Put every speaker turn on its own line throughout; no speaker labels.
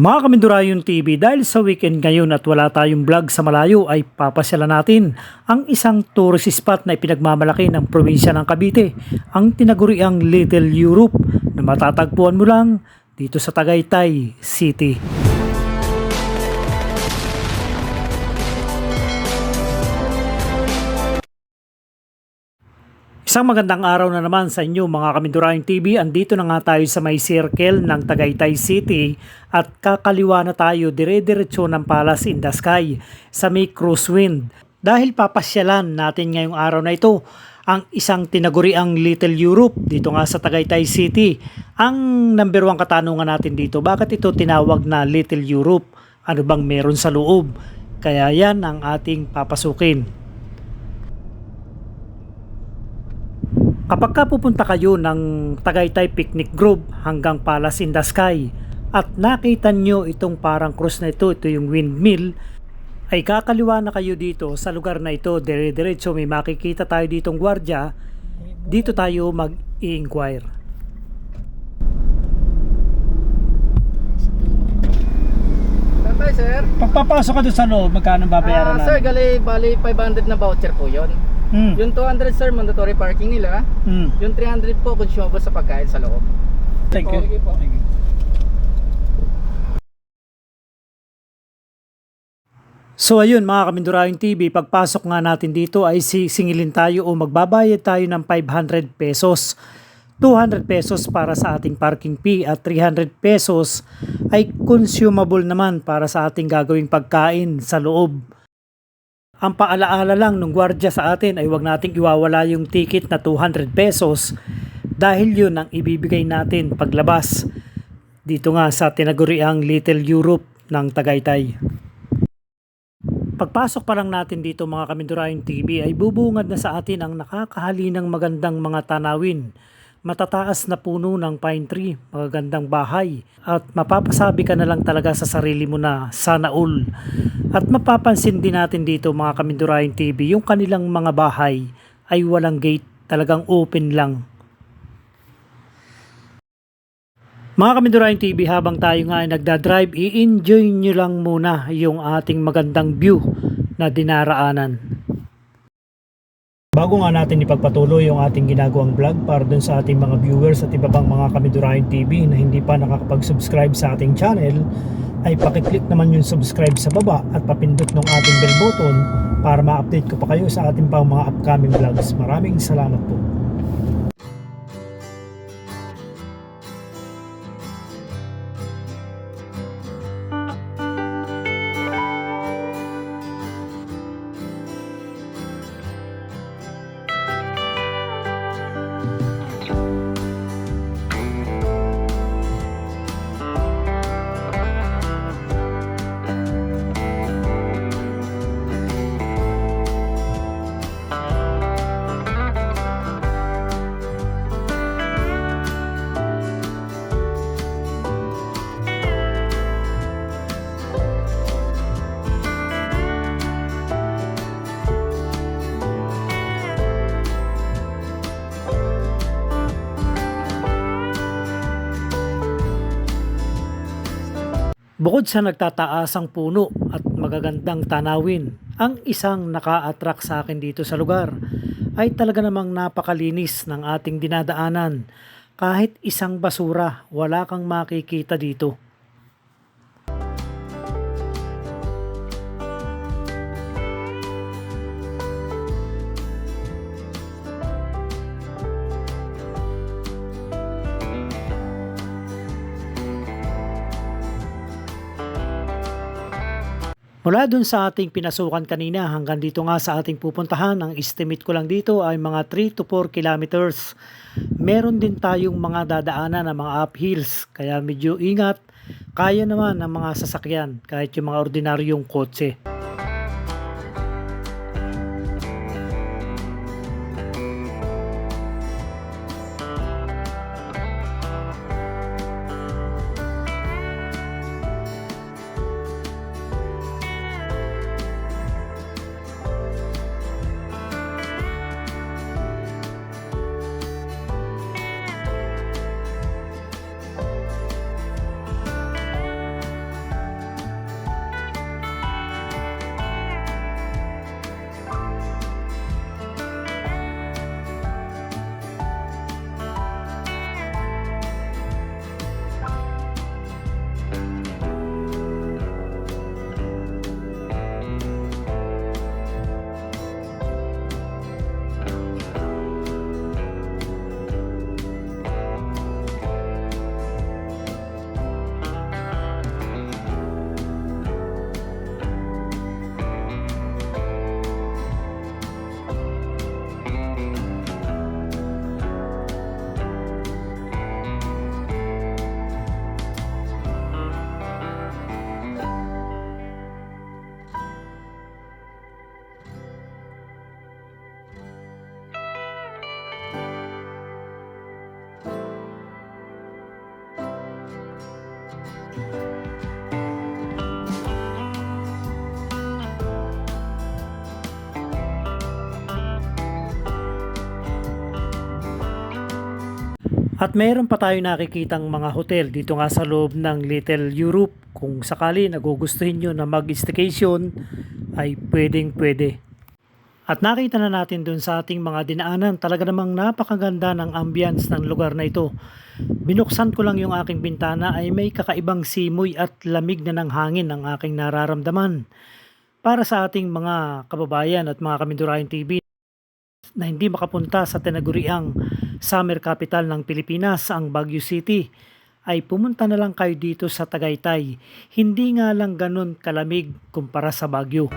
Mga Kamindurayon TV, dahil sa weekend ngayon at wala tayong vlog sa malayo ay papasyalan natin ang isang tourist spot na ipinagmamalaki ng probinsya ng Cavite, ang tinaguriang Little Europe na matatagpuan mo lang dito sa Tagaytay City. Isang magandang araw na naman sa inyo mga Kamindurayong TV. Andito na nga tayo sa may circle ng Tagaytay City at kakaliwa na tayo dire-diretso ng Palace in the Sky sa may crosswind. Dahil papasyalan natin ngayong araw na ito ang isang tinaguriang Little Europe dito nga sa Tagaytay City. Ang number one katanungan natin dito, bakit ito tinawag na Little Europe? Ano bang meron sa loob? Kaya yan ang ating papasukin. Kapag ka pupunta kayo ng Tagaytay Picnic Grove hanggang Palace in the Sky at nakita nyo itong parang cross na ito, ito yung windmill, ay kakaliwa na kayo dito sa lugar na ito, dire-diretso may makikita tayo ditong gwardya, dito tayo mag-i-inquire.
Saan tayo, sir?
Pagpapasok ka doon sa loob, magkano babayaran
Ah, sir, gali, bali 500 na voucher po yon.
Hmm.
Yung 200, sir, mandatory parking nila.
Hmm.
Yung 300 po, consumable sa pagkain sa loob.
Thank you.
Sige po.
Thank you. So ayun mga Kamindurayong TV, pagpasok nga natin dito ay sisingilin tayo o magbabayad tayo ng 500 pesos. 200 pesos para sa ating parking fee at 300 pesos ay consumable naman para sa ating gagawing pagkain sa loob. Ang paalaala lang ng gwardya sa atin ay wag nating iwawala yung ticket na 200 pesos dahil yun ang ibibigay natin paglabas dito nga sa tinaguriang Little Europe ng Tagaytay. Pagpasok pa lang natin dito mga Kamindurayong TV ay bubungad na sa atin ang nakakahalinang magandang mga tanawin. Matataas na puno ng pine tree, magagandang bahay at mapapasabi ka na lang talaga sa sarili mo na sana all. At mapapansin din natin dito mga Kamindurayong TV yung kanilang mga bahay ay walang gate, talagang open lang. Mga Kamindurayong TV, habang tayo nga ay nagdadrive, i-enjoy nyo lang muna yung ating magandang view na dinaraanan. Bago nga natin ipagpatuloy yung ating ginagawang vlog para dun sa ating mga viewers at iba pang mga Kamindurayong TV na hindi pa nakakapag-subscribe sa ating channel, ay pakiclick naman yung subscribe sa baba at papindot ng ating bell button para ma-update ko pa kayo sa ating pang mga upcoming vlogs. Maraming salamat po. Bukod sa nagtataasang puno at magagandang tanawin, ang isang naka-attract sa akin dito sa lugar ay talaga namang napakalinis ng ating dinadaanan. Kahit isang basura, wala kang makikita dito. Mula dun sa ating pinasukan kanina hanggang dito nga sa ating pupuntahan, ang estimate ko lang dito ay mga 3 to 4 kilometers. Meron din tayong mga dadaanan na mga uphills, kaya medyo ingat. Kaya naman ng mga sasakyan, kahit yung mga ordinaryong kotse. At mayroon pa tayo nakikitang mga hotel dito nga sa loob ng Little Europe. Kung sakali nagugustuhin nyo na mag-staycation ay pwedeng pwede. At nakita na natin dun sa ating mga dinaanan, talaga namang napakaganda ng ambience ng lugar na ito. Binuksan ko lang yung aking bintana ay may kakaibang simoy at lamig na ng hangin ang aking nararamdaman. Para sa ating mga kababayan at mga Kamindurahin TV na hindi makapunta sa tinaguriang summer capital ng Pilipinas, ang Baguio City, ay pumunta na lang kayo dito sa Tagaytay. Hindi nga lang ganun kalamig kumpara sa Baguio.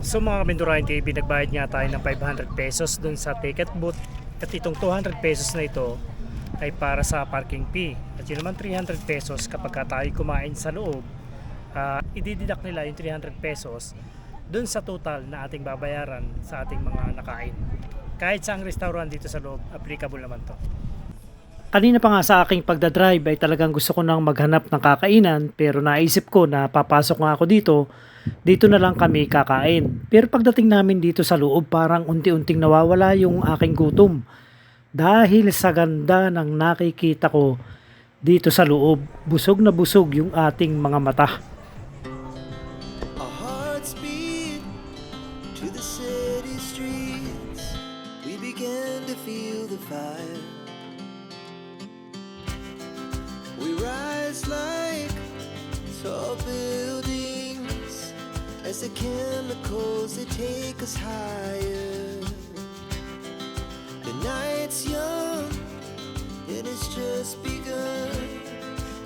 So mga Kamindurahin TV, nagbayad nga tayo ng 500 pesos dun sa ticket booth. At itong 200 pesos na ito ay para sa parking fee. At yun naman 300 pesos kapag ka tayo kumain sa loob, uh, idididak nila yung 300 pesos dun sa total na ating babayaran sa ating mga nakain. Kahit sa ang restaurant dito sa loob, applicable naman to. Kanina pa nga sa aking pagdadrive ay talagang gusto ko nang maghanap ng kakainan pero naisip ko na papasok nga ako dito, dito na lang kami kakain. Pero pagdating namin dito sa loob parang unti-unting nawawala yung aking gutom. Dahil sa ganda ng nakikita ko dito sa loob, busog na busog yung ating mga mata.
We rise like tall buildings the chemicals they take us higher. The night's young, it has just begun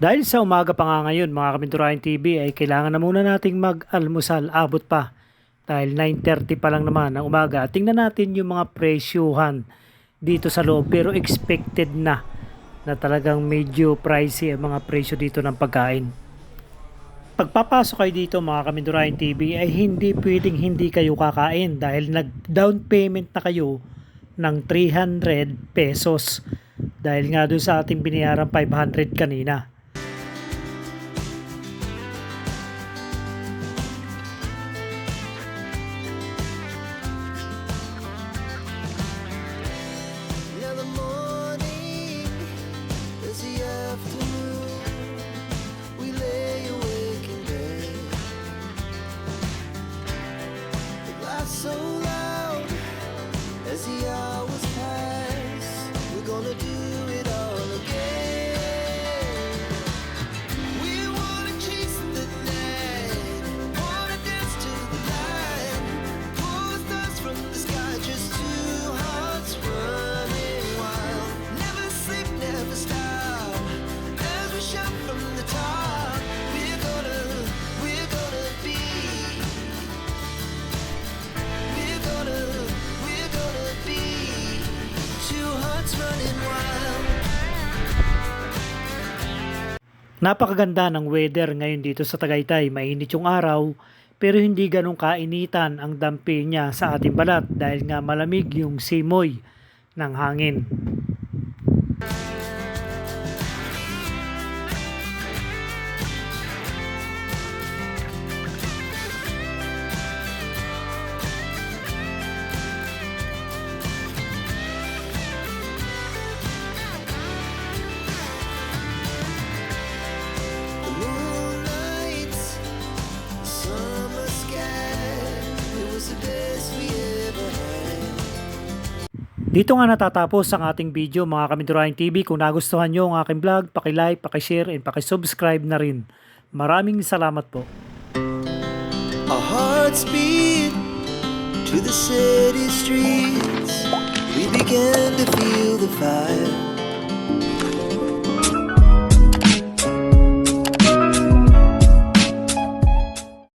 Dahil sa umaga pa nga ngayon mga Kaminturahin TV ay kailangan na muna nating mag-almusal abot pa. Dahil 9.30 pa lang naman ng umaga. Tingnan natin yung mga presyuhan dito sa loob pero expected na na talagang medyo pricey ang mga presyo dito ng pagkain. Pagpapasok kayo dito mga Kamindurahin TV ay hindi pwedeng hindi kayo kakain dahil nag-down payment na kayo ng 300 pesos dahil nga doon sa ating binayaran 500 kanina. Napakaganda ng weather ngayon dito sa Tagaytay. Mainit yung araw pero hindi ganong kainitan ang dampi niya sa ating balat dahil nga malamig yung simoy ng hangin. Dito nga natatapos ang ating video mga Kaminturahin TV. Kung nagustuhan nyo ang aking vlog, pakilike, pakishare, and pakisubscribe na rin. Maraming salamat po.
Our hearts beat to the city streets. We began to feel the fire.